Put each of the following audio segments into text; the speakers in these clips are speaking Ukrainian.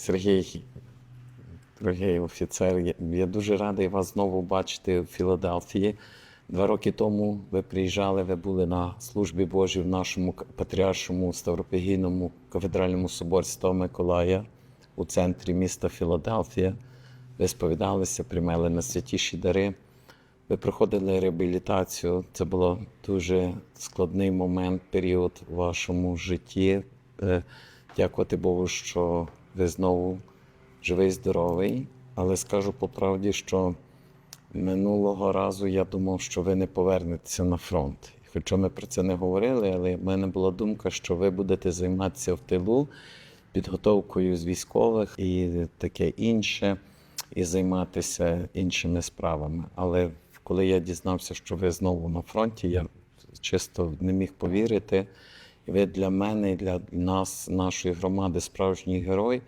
Сергій, дорогий офіцер, я, дуже радий вас знову бачити в Філадельфії. Два роки тому ви приїжджали, ви були на службі Божій в нашому патріаршому Ставропігійному кафедральному соборі Святого Миколая у центрі міста Філадельфія. Ви сповідалися, приймали на святіші дари. Ви проходили реабілітацію. Це було дуже складний момент, період у вашому житті. Е, Дякувати Богу, що ви знову живий, здоровий. Але скажу по правді, що минулого разу я думав, що ви не повернетеся на фронт. Хоча ми про це не говорили, але в мене була думка, що ви будете займатися в тилу підготовкою з військових і таке інше, і займатися іншими справами. Але коли я дізнався, що ви знову на фронті, я чисто не міг повірити. Ви для мене і для нас, нашої громади, справжній герой,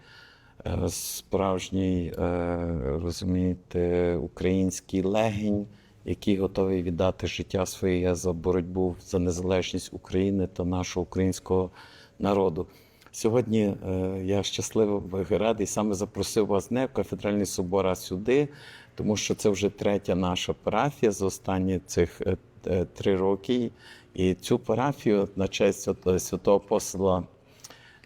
е, справжній, е, розумієте, український легень, який готовий віддати життя своє за боротьбу за незалежність України та нашого українського народу. Сьогодні е, я щасливо радий саме запросив вас не в кафедральний собор, а сюди, тому що це вже третя наша парафія за останні цих три роки. І цю парафію на честь святого апостола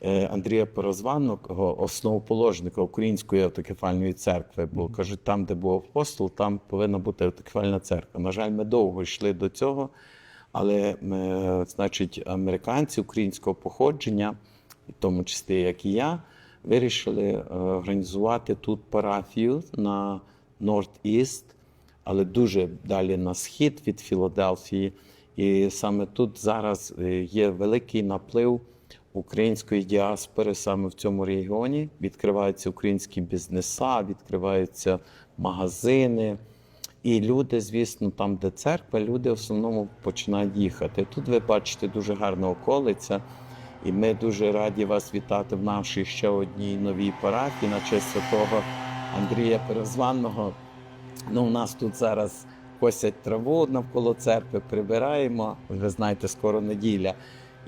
е, Андрія Порозванного, основоположника Української автокефальної церкви, бо кажуть, там, де був апостол, там повинна бути автокефальна церква. На жаль, ми довго йшли до цього, але е, значить, американці українського походження, в тому числі як і я, вирішили е, організувати тут парафію на Норд-Іст, але дуже далі на схід від Філадельфії. І саме тут зараз е, є великий наплив української діаспори саме в цьому регіоні. Відкриваються українські бізнеса, відкриваються магазини. І люди, звісно, там, де церква, люди в основному починають їхати. Тут ви бачите дуже гарна околиця, і ми дуже раді вас вітати в нашій ще одній новій парафії на честь святого Андрія Перезванного. Ну, у нас тут зараз косять траву навколо церкви, прибираємо. Ви знаєте, скоро неділя.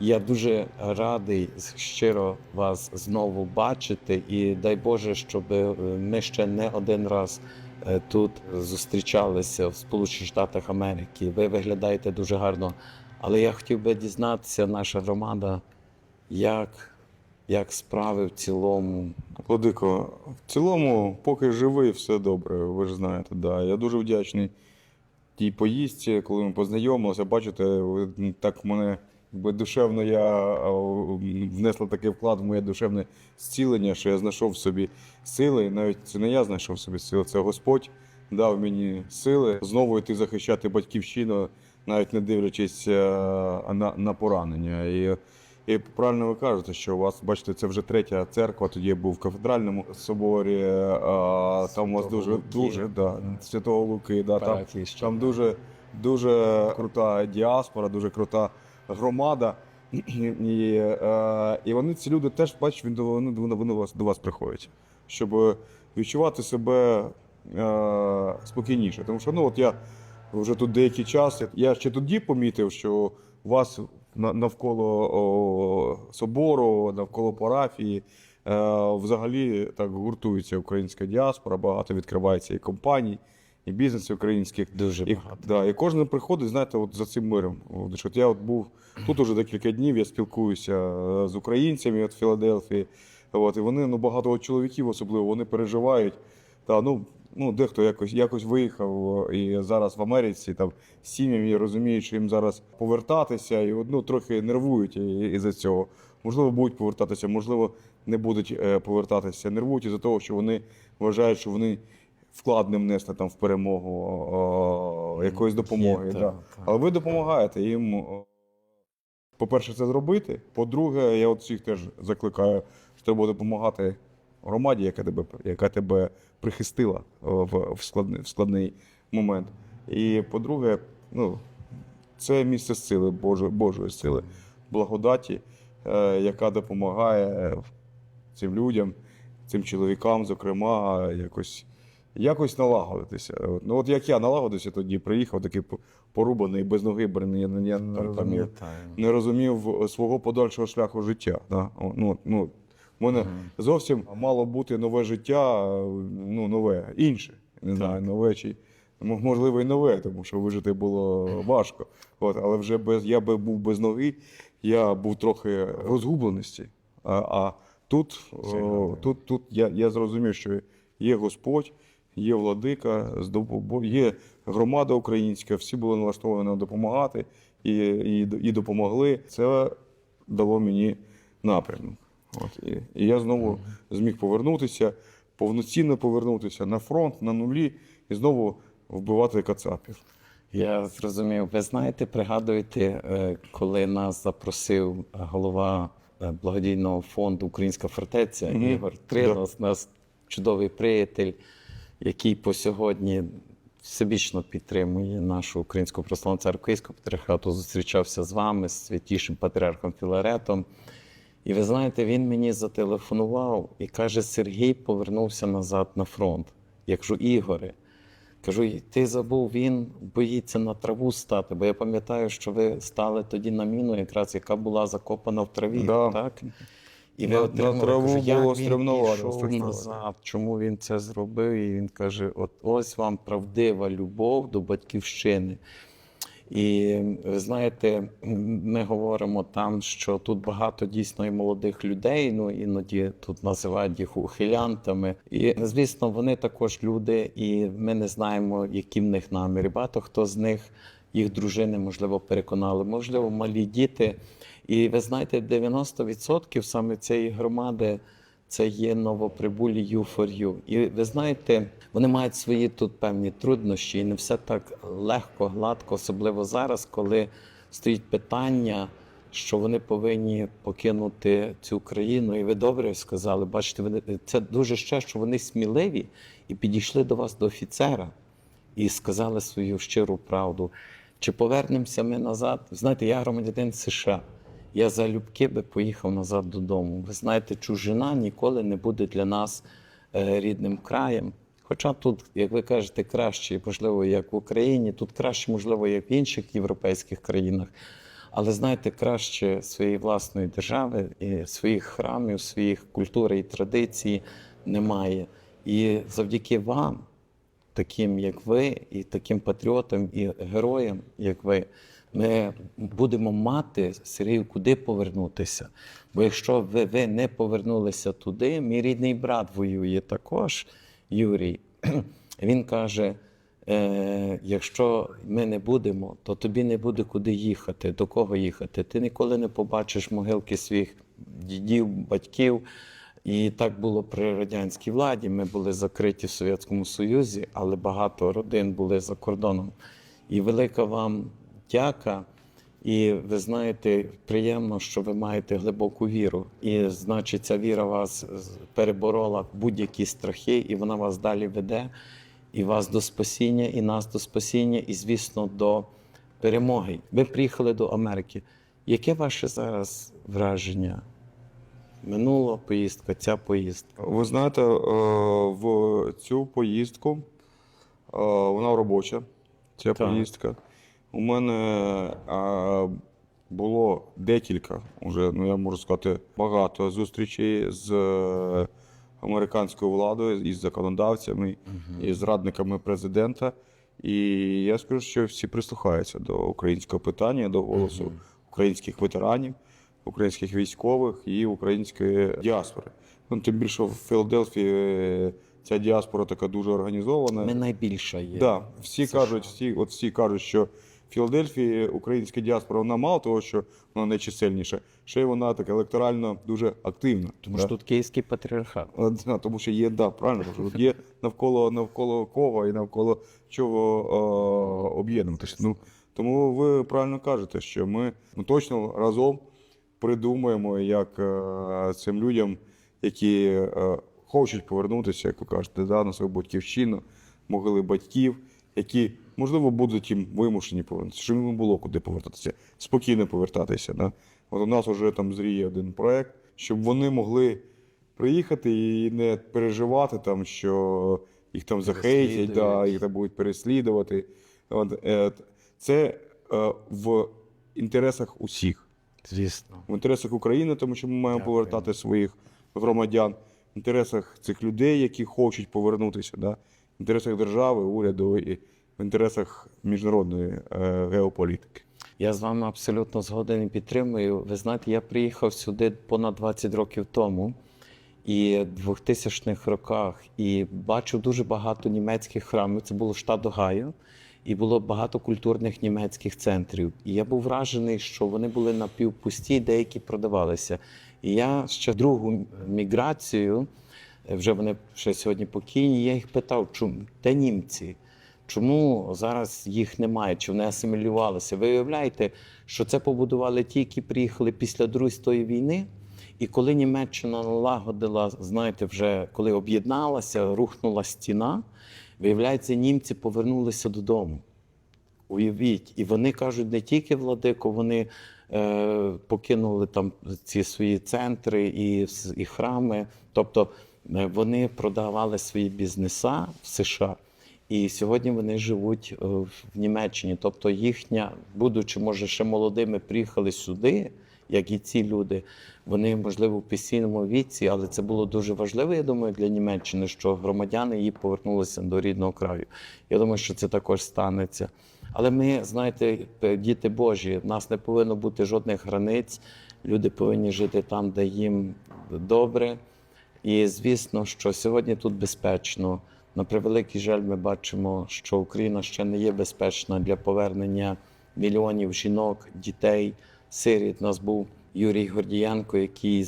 Я дуже радий щиро вас знову бачити, і дай Боже, щоб е, ми ще не один раз е, тут зустрічалися в Сполучених Штатах Америки. Ви виглядаєте дуже гарно. Але я хотів би дізнатися, наша громада, як, як справи в цілому. Владико, в цілому, поки живий, все добре, ви ж знаєте. Да. Я дуже вдячний тій поїздці, коли ми познайомилися. Бачите, ви так мене якби душевно я внесла такий вклад в моє душевне зцілення, що я знайшов собі сили. І навіть це не я знайшов собі сили, це Господь дав мені сили знову йти захищати батьківщину, навіть не дивлячись е, на, на поранення. І і правильно ви кажете, що у вас, бачите, це вже третя церква. Тоді я був в кафедральному соборі. А, там у вас дуже Луки. дуже да, святого Луки. Да, там, там дуже дуже крута діаспора, дуже крута громада. І, е, і вони ці люди теж бачиш, він до вони, вони, вони вас до вас приходять, щоб відчувати себе е, спокійніше. Тому що ну от я вже тут деякий час. Я ще тоді помітив, що у вас навколо о, собору, навколо парафії. е, Взагалі так гуртується українська діаспора, багато відкривається і компаній, і бізнесів українських. Дуже І, багато. да, і кожен приходить, знаєте, от за цим миром. От, от я от був тут уже декілька днів, я спілкуюся е, з українцями від Філадельфії. От, і вони, ну, багато чоловіків особливо, вони переживають. Та, ну, ну, дехто якось, якось виїхав і зараз в Америці там з сім'ями розуміють, що їм зараз повертатися, і от, ну, трохи нервують із-за цього. Можливо, будуть повертатися, можливо, не будуть е, повертатися. Нервують із-за того, що вони вважають, що вони вклад не внесли там в перемогу о, якоїсь допомоги. Є, да. так, так. Але ви допомагаєте їм, по-перше, це зробити. По-друге, я от всіх теж закликаю, що треба допомагати громаді, яка тебе, яка тебе прихистила в, в, складний, в складний момент. І по-друге, ну, це місце сили, Божої, Божої сили, благодаті, е, яка допомагає цим людям, цим чоловікам, зокрема, якось, якось налагодитися. Ну, от як я налагодився тоді, приїхав такий порубаний, без ноги, бо я, я, я не розумів свого подальшого шляху життя. Да? Ну, ну, У мене зовсім мало бути нове життя, ну, нове, інше. Не знаю, нове чи можливо і нове, тому що вижити було важко. От, але вже без я би був без ноги, я був трохи розгубленості. А, а тут, о, тут, тут я, я зрозумів, що є Господь, є владика, є громада українська, всі були налаштовані допомагати і, і, і допомогли. Це дало мені напрямок. От, і, і я знову зміг повернутися, повноцінно повернутися на фронт, на нулі і знову вбивати кацапів. Я зрозумів. Ви знаєте, пригадуєте, е, коли нас запросив голова е, благодійного фонду Українська фортеця Ігор Тринос, нас чудовий приятель, який по сьогодні всебічно підтримує нашу українську православну церкву Київського патріархату, зустрічався з вами, з святішим патріархом Філаретом. І ви знаєте, він мені зателефонував і каже: Сергій повернувся назад на фронт. Я кажу, Ігоре, кажу, ти забув, він боїться на траву стати, бо я пам'ятаю, що ви стали тоді на міну, якраз яка була закопана в траві. Да. Так? І На- на отримали. траву Кажу, як було він пішов назад, чому він це зробив? І він каже: от ось вам правдива любов до батьківщини. І ви знаєте, ми говоримо там, що тут багато дійсно і молодих людей. Ну іноді тут називають їх ухилянтами. І звісно, вони також люди, і ми не знаємо, які в них наміри. Багато хто з них їх дружини, можливо, переконали, можливо, малі діти. І ви знаєте, 90% саме цієї громади це є новоприбулі U4U. І ви знаєте, вони мають свої тут певні труднощі, і не все так легко, гладко, особливо зараз, коли стоїть питання, що вони повинні покинути цю країну. І ви добре сказали, бачите, вони це дуже ще, що вони сміливі і підійшли до вас до офіцера і сказали свою щиру правду. Чи повернемося ми назад? Знаєте, я громадянин США. Я залюбки би поїхав назад додому. Ви знаєте, чужина ніколи не буде для нас е, рідним краєм. Хоча тут, як ви кажете, краще, можливо, як в Україні, тут краще, можливо, як в інших європейських країнах. Але знаєте, краще своєї власної держави, і своїх храмів, своїх культури і традицій немає. І завдяки вам, таким як ви, і таким патріотам і героям, як ви, ми будемо мати Сергію, куди повернутися. Бо якщо ви, ви не повернулися туди, мій рідний брат воює також, Юрій. Він каже: е, якщо ми не будемо, то тобі не буде куди їхати, до кого їхати. Ти ніколи не побачиш могилки своїх дідів, батьків. І так було при радянській владі. Ми були закриті в Совєтському Союзі, але багато родин були за кордоном. І велика вам дяка. І ви знаєте, приємно, що ви маєте глибоку віру. І значить, ця віра вас переборола будь-які страхи, і вона вас далі веде, і вас до спасіння, і нас до спасіння, і, звісно, до перемоги. Ви приїхали до Америки. Яке ваше зараз враження? Минула поїздка, ця поїздка. Ви знаєте, е, в цю поїздку е, вона робоча, ця Так. поїздка. У мене е, було декілька, уже, ну я можу сказати, багато зустрічей з е, американською владою, із законодавцями, і з радниками президента. І я скажу, що всі прислухаються до українського питання, до голосу українських ветеранів, українських військових і української діаспори. Ну, тим більше в Філадельфії е, ця діаспора така дуже організована. Ми найбільша є. Да, всі кажуть, всі, от всі кажуть, що Філадельфії українська діаспора вона мало того, що вона найчисельніша, ще й вона така електорально дуже активна. Тому да. що тут київський патріархат. Да, Тому що є, да, правильно, тому що тут є навколо, навколо кого і навколо чого е, об'єднуватися. Ну, тому ви правильно кажете, що ми ну, точно разом придумаємо, як е, цим людям, які е, хочуть повернутися, як ви кажете, да, на свою батьківщину, могили батьків, які, можливо, будуть їм вимушені повернутися, щоб їм було куди повертатися, спокійно повертатися. Да? От у нас вже там зріє один проект, щоб вони могли приїхати і не переживати, там, що їх там захейтять, да, їх там будуть переслідувати. От, е, це е, в інтересах усіх. Звісно. В інтересах України, тому що ми маємо Дякую. повертати своїх громадян, в інтересах цих людей, які хочуть повернутися, да? в інтересах держави, уряду і в інтересах міжнародної е, геополітики. Я з вами абсолютно згоден і підтримую. Ви знаєте, я приїхав сюди понад 20 років тому і в 2000-х роках і бачив дуже багато німецьких храмів. Це було штат Огайо, і було багато культурних німецьких центрів. І я був вражений, що вони були напівпусті, деякі продавалися. І я ще другу міграцію, е, вже вони ще сьогодні покійні. Я їх питав, чому де німці? Чому зараз їх немає? Чи вони асимілювалися? Ви уявляєте, що це побудували ті, які приїхали після Другої світової війни? І коли Німеччина налагодила, знаєте, вже коли об'єдналася, рухнула стіна, виявляється, німці повернулися додому. Уявіть, і вони кажуть, не тільки владико, вони е, покинули там ці свої центри і, і храми. Тобто е, вони продавали свої бізнеса в США, і сьогодні вони живуть е, в Німеччині. Тобто їхня, будучи, може, ще молодими, приїхали сюди, як і ці люди. Вони, можливо, в пенсійному віці, але це було дуже важливо, я думаю, для Німеччини, що громадяни її повернулися до рідного краю. Я думаю, що це також станеться. Але ми, знаєте, діти Божі, в нас не повинно бути жодних границь. Люди повинні жити там, де їм добре. І звісно, що сьогодні тут безпечно. На превеликий жаль, ми бачимо, що Україна ще не є безпечна для повернення мільйонів жінок, дітей, сиріт. У нас був Юрій Гордієнко, який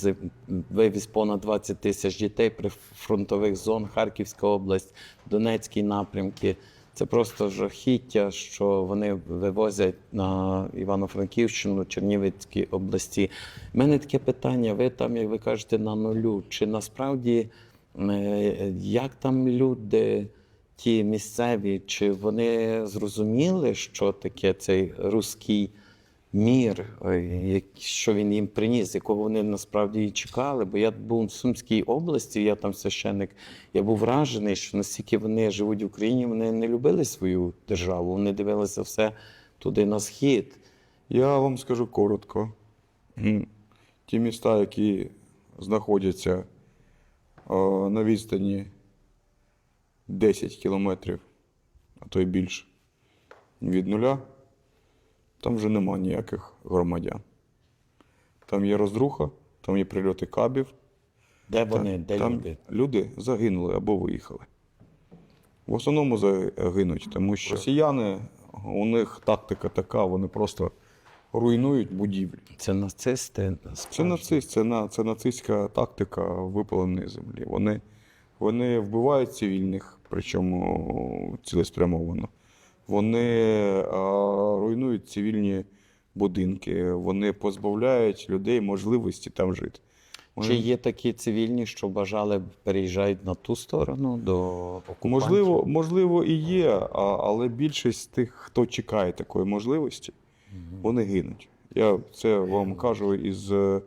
вивіз понад 20 тисяч дітей при фронтових зон, Харківська область, Донецький напрямки. Це просто жахіття, що вони вивозять на Івано-Франківщину, Чернівецькій області. У мене таке питання: ви там, як ви кажете, на нулю. Чи насправді як там люди, ті місцеві, чи вони зрозуміли, що таке цей руський мір, е, що він їм приніс, якого вони насправді і чекали. Бо я був в Сумській області, я там священник, я був вражений, що настільки вони живуть в Україні, вони не любили свою державу, вони дивилися все туди на схід. Я вам скажу коротко. Ті міста, які знаходяться е, на відстані 10 кілометрів, а то й більше, від нуля, там вже нема ніяких громадян. Там є розруха, там є прильоти кабів. Де вони, де там люди? люди загинули або виїхали. В основному загинуть, тому що росіяни, у них тактика така, вони просто руйнують будівлі. Це нацисти. Це нацист, це, на, це нацистська тактика випаленої землі. Вони, вони вбивають цивільних, причому цілеспрямовано. Вони а, руйнують цивільні будинки, вони позбавляють людей можливості там жити. Вони- Чи є такі цивільні, що бажали переїжджають на ту сторону до окупантів? Можливо, можливо, і є, а- але більшість тих, хто чекає такої можливості, вони гинуть. Я це вам кажу із е,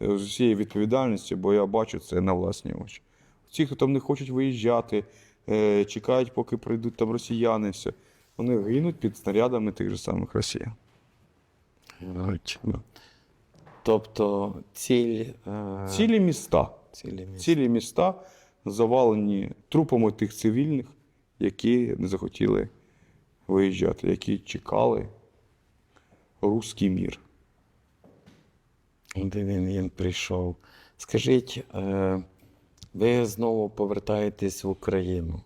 з усієї відповідальності, бо я бачу це на власні очі. Ті, хто там не хочуть виїжджати, е, чекають, поки прийдуть там росіяни, все, вони гинуть під снарядами тих же самих росіян. Тобто ціль, е, Цілі міста. цілі міста. Цілі міста завалені трупами тих цивільних, які не захотіли виїжджати, які чекали руський мір. Де він, прийшов. Скажіть, е, ви знову повертаєтесь в Україну,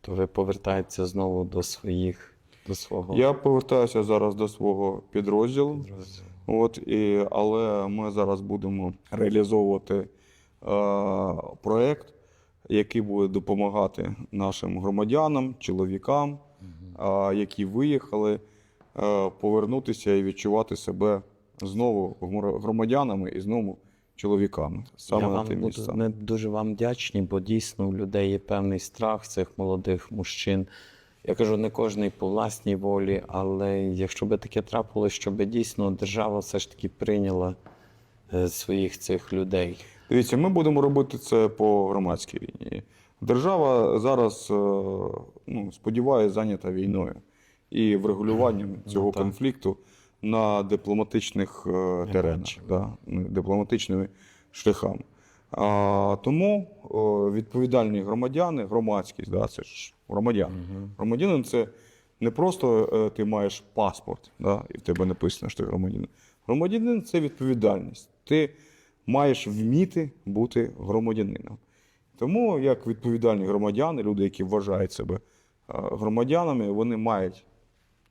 то ви повертаєтеся знову до своїх, до свого Я повертаюся зараз до свого підрозділу. підрозділу. От, і, але ми зараз будемо реалізовувати е, проєкт, який буде допомагати нашим громадянам, чоловікам, е, які виїхали, повернутися і відчувати себе знову громадянами і знову чоловіками. Саме Я на вам буду, ми дуже вам вдячні, бо дійсно у людей є певний страх цих молодих мужчин. Я кажу, не кожний по власній волі, але якщо би таке трапилося, щоб дійсно держава все ж таки прийняла е, своїх цих людей. Дивіться, ми будемо робити це по громадській лінії. Держава зараз, е, ну, сподіваюся, зайнята війною і врегулюванням цього Ну, конфлікту на дипломатичних е, теренах, да, дипломатичними шляхами. А, тому о, відповідальні громадяни, громадськість, да, це ж громадяни. Громадянин це не просто е, ти маєш паспорт, да, і в тебе написано, що ти громадянин. Громадянин це відповідальність. Ти маєш вміти бути громадянином. Тому, як відповідальні громадяни, люди, які вважають себе е, громадянами, вони мають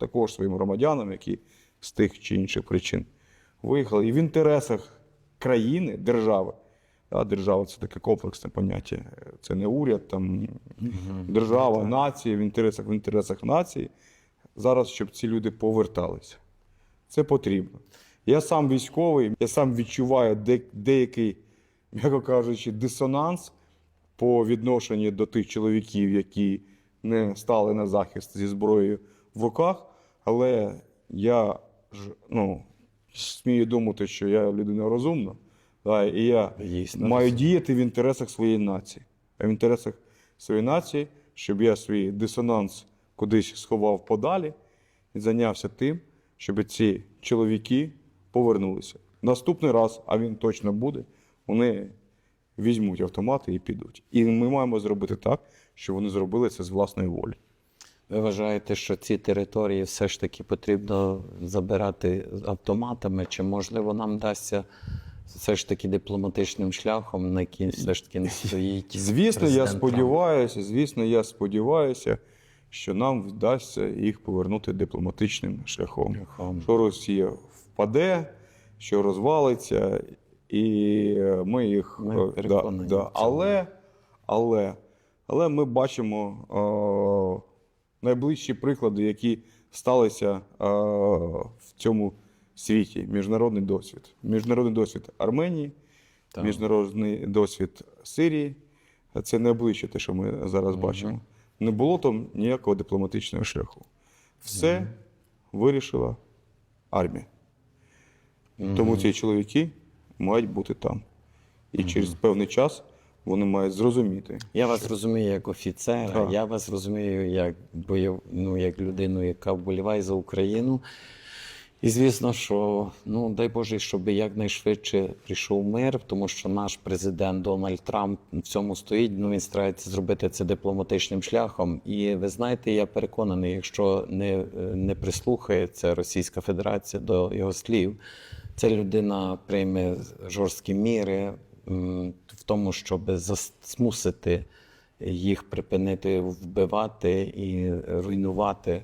також своїм громадянам, які з тих чи інших причин виїхали. І в інтересах країни, держави. А держава це таке комплексне поняття. Це не уряд, там держава, нація, в інтересах, в інтересах нації. Зараз, щоб ці люди поверталися. Це потрібно. Я сам військовий, я сам відчуваю де, деякий, м'яко кажучи, дисонанс по відношенню до тих чоловіків, які не стали на захист зі зброєю в руках. Але я ж ну, смію думати, що я людина розумна, да, і я Дійсно маю діяти в інтересах своєї нації. А в інтересах своєї нації, щоб я свій дисонанс кудись сховав подалі і зайнявся тим, щоб ці чоловіки повернулися. Наступний раз, а він точно буде, вони візьмуть автомати і підуть. І ми маємо зробити так, щоб вони зробили це з власної волі. Ви вважаєте, що ці території все ж таки потрібно забирати автоматами? Чи можливо нам вдасться все ж таки дипломатичним шляхом, на який все ж таки не стоїть? Звісно, я сподіваюся, звісно, я сподіваюся, що нам вдасться їх повернути дипломатичним шляхом. Шляхом. Що Росія впаде, що розвалиться, і ми їх Ми е, да, да. Але, але, але ми бачимо е, найближчі приклади, які сталися е, в цьому світі. Міжнародний досвід. Міжнародний досвід Арменії, Так. міжнародний досвід Сирії. Це найближче те, що ми зараз бачимо. Не було там ніякого дипломатичного шляху. Все вирішила армія. Тому ці чоловіки мають бути там. І через певний час вони мають зрозуміти. Я вас розумію як офіцера, Так. я вас розумію як бойов, ну, як людину, яка вболіває за Україну. І звісно, що ну дай Боже, щоб якнайшвидше прийшов мир, тому що наш президент Дональд Трамп в цьому стоїть. Ну він старається зробити це дипломатичним шляхом. І ви знаєте, я переконаний, якщо не, не прислухається Російська Федерація до його слів, ця людина прийме жорсткі міри в тому, щоб змусити їх припинити вбивати і руйнувати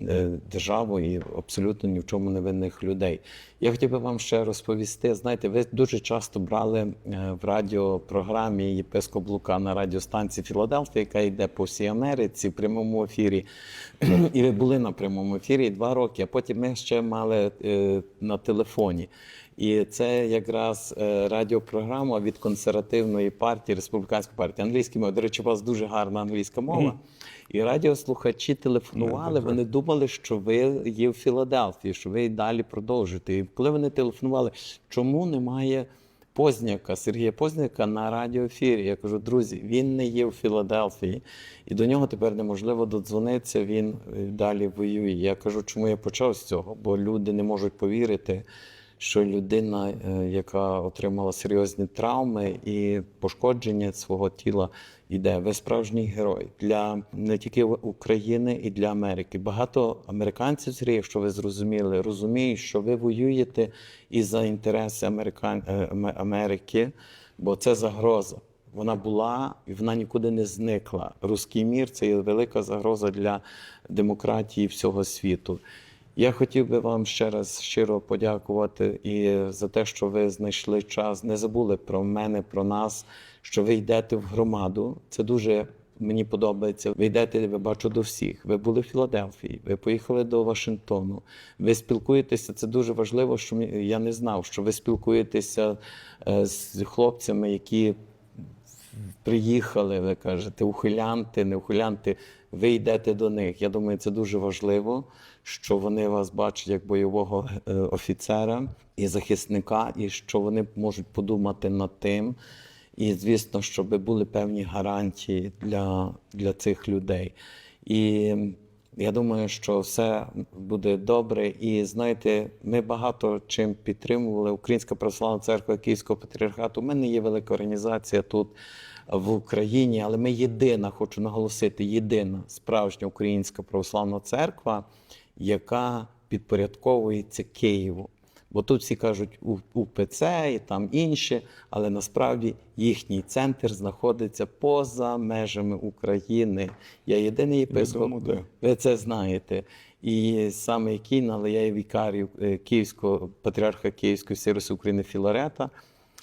е, державу і абсолютно ні в чому не винних людей. Я хотів би вам ще розповісти. Знаєте, ви дуже часто брали е, в радіопрограмі єпископ Лука на радіостанції Філадельфія, яка йде по всій Америці в прямому ефірі. І ви були на прямому ефірі два роки, а потім ми ще мали е, на телефоні. І це якраз е, радіопрограма від консервативної партії, республіканської партії англійської мови. До речі, у вас дуже гарна англійська мова. І радіослухачі телефонували. Вони думали, що ви є в Філадельфії, що ви і далі продовжуєте. І коли вони телефонували, чому немає Позняка, Сергія Позняка на радіоефірі? Я кажу, друзі, він не є в Філадельфії, і до нього тепер неможливо додзвонитися. Він е, далі воює. Я кажу, чому я почав з цього? Бо люди не можуть повірити що людина, е, яка отримала серйозні травми і пошкодження свого тіла, йде. Ви справжній герой для не тільки України і для Америки. Багато американців, Сергій, якщо ви зрозуміли, розуміють, що ви воюєте і за інтереси Американ... е, Америки, бо це загроза. Вона була і вона нікуди не зникла. Руський мір це є велика загроза для демократії всього світу. Я хотів би вам ще раз щиро подякувати і за те, що ви знайшли час, не забули про мене, про нас, що ви йдете в громаду. Це дуже мені подобається. Ви йдете, ви бачу до всіх. Ви були в Філадельфії, ви поїхали до Вашингтону. Ви спілкуєтеся. Це дуже важливо, що я не знав, що ви спілкуєтеся е, з хлопцями, які приїхали, ви кажете, ухилянти, не ухилянти, ви йдете до них. Я думаю, це дуже важливо, що вони вас бачать як бойового е, офіцера і захисника, і що вони можуть подумати над тим. І, звісно, щоб були певні гарантії для, для цих людей. І Я думаю, що все буде добре. І знаєте, ми багато чим підтримували. Українська православна церква Київського патріархату. У мене є велика організація тут в Україні, але ми єдина, хочу наголосити, єдина справжня українська православна церква, яка підпорядковується Києву. Бо тут всі кажуть «У- УПЦ і там інші, але насправді їхній центр знаходиться поза межами України. Я єдиний єпископ. Ви це знаєте. І саме який, але я є вікарій е, Київського патріарха Київської Сироси України Філарета.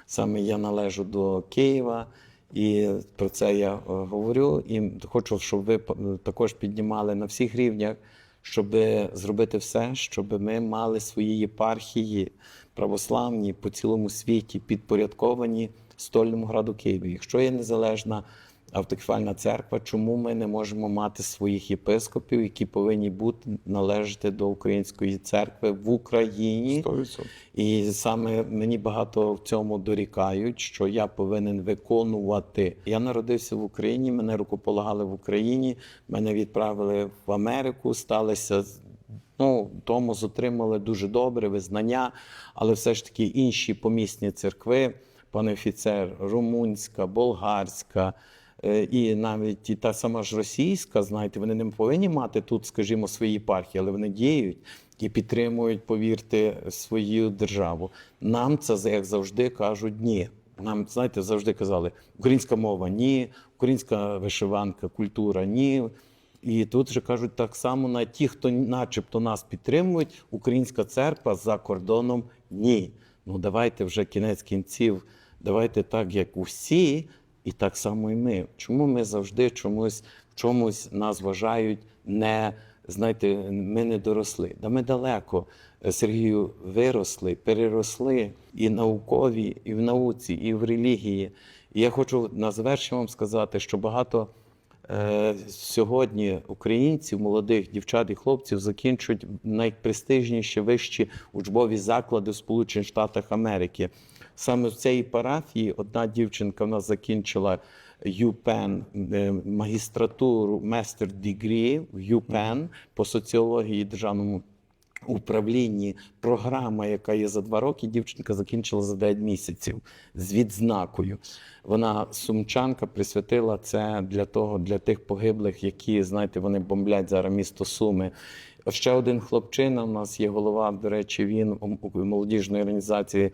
Саме я належу до Києва, і про це я е, говорю. І хочу, щоб ви також піднімали на всіх рівнях, щоб зробити все, щоб ми мали свої єпархії православні по цілому світі, підпорядковані стольному граду Києві. Якщо є незалежна автокефальна церква, чому ми не можемо мати своїх єпископів, які повинні бути належати до української церкви в Україні? 100%. І саме мені багато в цьому дорікають, що я повинен виконувати. Я народився в Україні, мене рукополагали в Україні, мене відправили в Америку, сталося. Ну, тому отримали дуже добре визнання, але все ж таки інші помісні церкви, пане офіцер, румунська, болгарська, і навіть і та сама ж російська, знаєте, вони не повинні мати тут, скажімо, свої єпархії, але вони діють і підтримують, повірте, свою державу. Нам це як завжди кажуть ні. Нам, знаєте, завжди казали, українська мова ні, українська вишиванка, культура ні. І тут же кажуть так само на ті, хто начебто нас підтримують, українська церква за кордоном ні. Ну давайте вже кінець кінців, давайте так, як усі, і так само і ми. Чому ми завжди чомусь в чомусь нас вважають не знаєте, ми не доросли. Да ми далеко е, Сергію виросли, переросли і наукові, і в науці, і в релігії. І я хочу на завершення вам сказати, що багато. Е, Сьогодні українців, молодих дівчат і хлопців закінчують найпрестижніші вищі учбові заклади в Сполучених Штатах Америки. Саме в цій парафії одна дівчинка в нас закінчила UPenn, е, магістратуру Master Degree в UPenn по соціології державному управлінні програма, яка є за два роки, дівчинка закінчила за 9 місяців з відзнакою. Вона сумчанка присвятила це для того, для тих погиблих, які знаєте, вони бомблять зараз місто Суми. Ще один хлопчина. У нас є голова. До речі, він у молодіжної організації.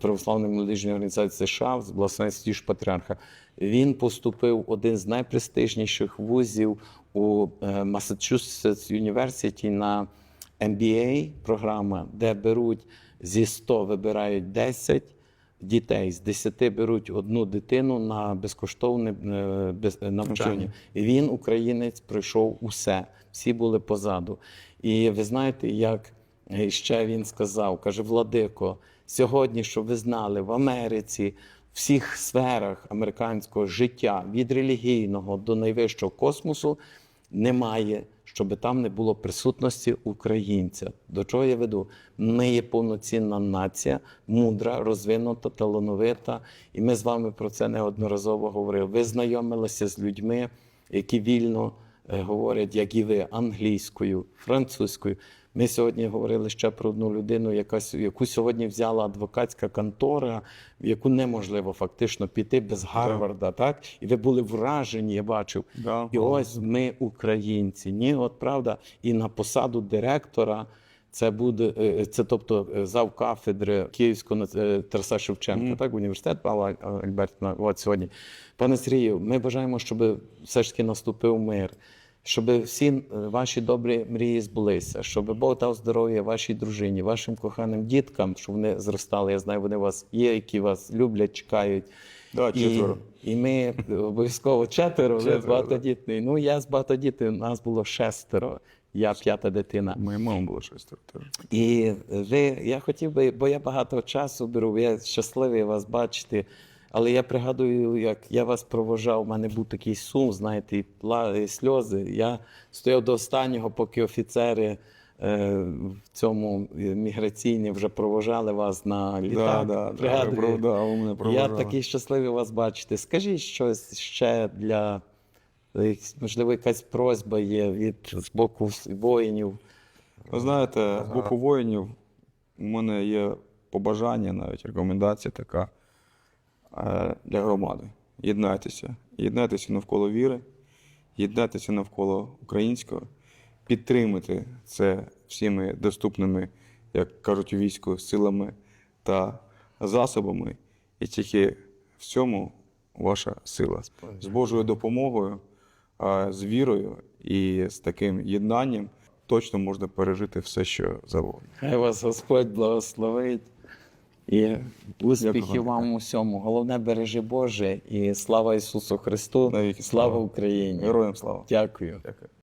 Православної молодіжної організації США з власності ж патріарха. Він поступив в один з найпрестижніших вузів у е, Massachusetts University на MBA програма, де беруть зі 100 вибирають 10 дітей, з 10 беруть одну дитину на безкоштовне е, е. Навчання. І він, українець, пройшов усе. Всі були позаду. І ви знаєте, як е, ще він сказав, каже, Владико, сьогодні, щоб ви знали, в Америці, в всіх сферах американського життя, від релігійного до найвищого космосу, немає, щоб там не було присутності українця. До чого я веду? Ми є повноцінна нація, мудра, розвинута, талановита. І ми з вами про це неодноразово говорили. Ви знайомилися з людьми, які вільно е, говорять, як і ви, англійською, французькою. Ми сьогодні говорили ще про одну людину, яка, яку сьогодні взяла адвокатська контора, в яку неможливо фактично піти без Гарварда, так? І ви були вражені, я бачив. Да. І ось ми українці. Ні, от правда, і на посаду директора. Це буде е, це, тобто е, зав кафедри Київського е, Тараса Шевченка, так, університет Павла Альбертівна. От сьогодні. Пане Сергію, ми бажаємо, щоб все ж таки наступив мир, щоб всі е, ваші добрі мрії збулися, щоб Бог дав здоров'я вашій дружині, вашим коханим діткам, щоб вони зростали. Я знаю, вони у вас є, які вас люблять, чекають. Да, І, четверо. і ми обов'язково четверо, ви Четверо, багатодітний. Ну, я з багатодітний, нас було шестеро. Я п'ята дитина. Моя мама була шестеро теж. І ви, я хотів би, бо я багато часу беру, я щасливий вас бачити. Але я пригадую, як я вас провожав, у мене був такий сум, знаєте, і, пла, і сльози. Я стояв до останнього, поки офіцери е, в цьому міграційні вже провожали вас на Да, літак. да, да, прав- да, ви мене Я такий щасливий вас бачити. Скажіть щось ще для Можливо, якась просьба є від з боку воїнів. Ви знаєте, з боку воїнів у мене є побажання, навіть рекомендація така для громади. Єднайтеся. Єднайтеся навколо віри, єднайтеся навколо українського, підтримуйте це всіми доступними, як кажуть у війську, силами та засобами. І тільки в цьому ваша сила. З Божою допомогою, з вірою і з таким єднанням точно можна пережити все, що завгодно. Хай вас Господь благословить. І успіхів вам усьому. Головне бережи Боже і слава Ісусу Христу. Навіки слава слава. Україні. Героям слава! Дякую. Дякую.